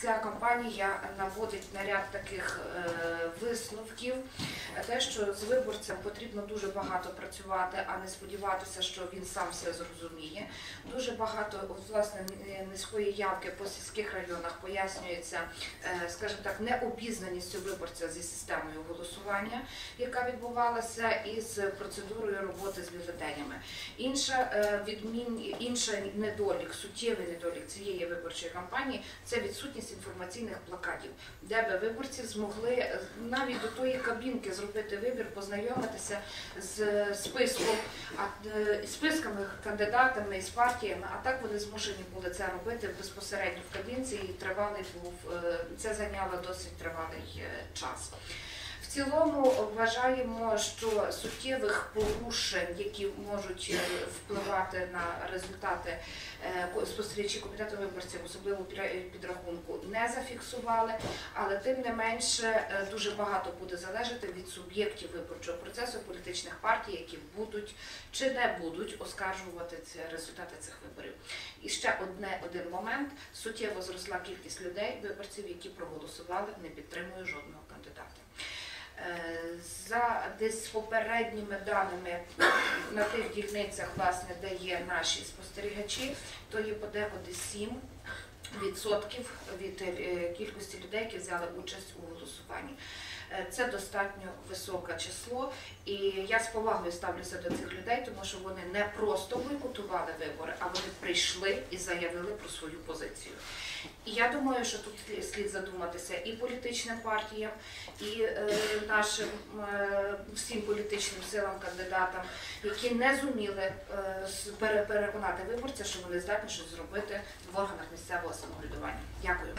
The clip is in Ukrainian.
Ця кампанія наводить на ряд таких е, висновків. Те, що з виборцем потрібно дуже багато працювати, а не сподіватися, що він сам все зрозуміє. Дуже багато от, власне низької явки по сільських районах пояснюється, е, скажімо так, необізнаністю виборця зі системою голосування, яка відбувалася, і з процедурою роботи з бюлетенями. Інша е, відмін, інша недолік, суттєвий недолік цієї виборчої кампанії це відсутність інформаційних плакатів, де би виборці змогли е, навіть до тої кабінки зробити вибір, познайомитися з списком, а е, списками кандидатами і з партіями. А так вони змушені були це робити безпосередньо в кабінці, і тривалий був е, це зайняло досить тривалий е, час. Цілому вважаємо, що суттєвих порушень, які можуть е, впливати на результати е, спостерігачі комітету виборців, особливо підрахунку, не зафіксували. Але тим не менше е, дуже багато буде залежати від суб'єктів виборчого процесу політичних партій, які будуть чи не будуть оскаржувати ці результати цих виборів. І ще одне один момент: суттєво зросла кількість людей, виборців, які проголосували, не підтримує жодного кандидата. Е, з десь попередніми даними на тих дільницях, власне, де є наші спостерігачі, то є подекуди 7 відсотків від е, кількості людей, які взяли участь у голосуванні. Е, Це достатньо високе число, і я з повагою ставлюся до цих людей, тому що вони не просто бойкотували вибори, а вони прийшли і заявили про свою позицію. І я думаю, що тут слід- задуматися і політичним партіям, і е, нашим е, всім політичним силам, кандидатам, які не зуміли переконати виборця, що вони здатні щось зробити в органах місцевого самоврядування. Дякую.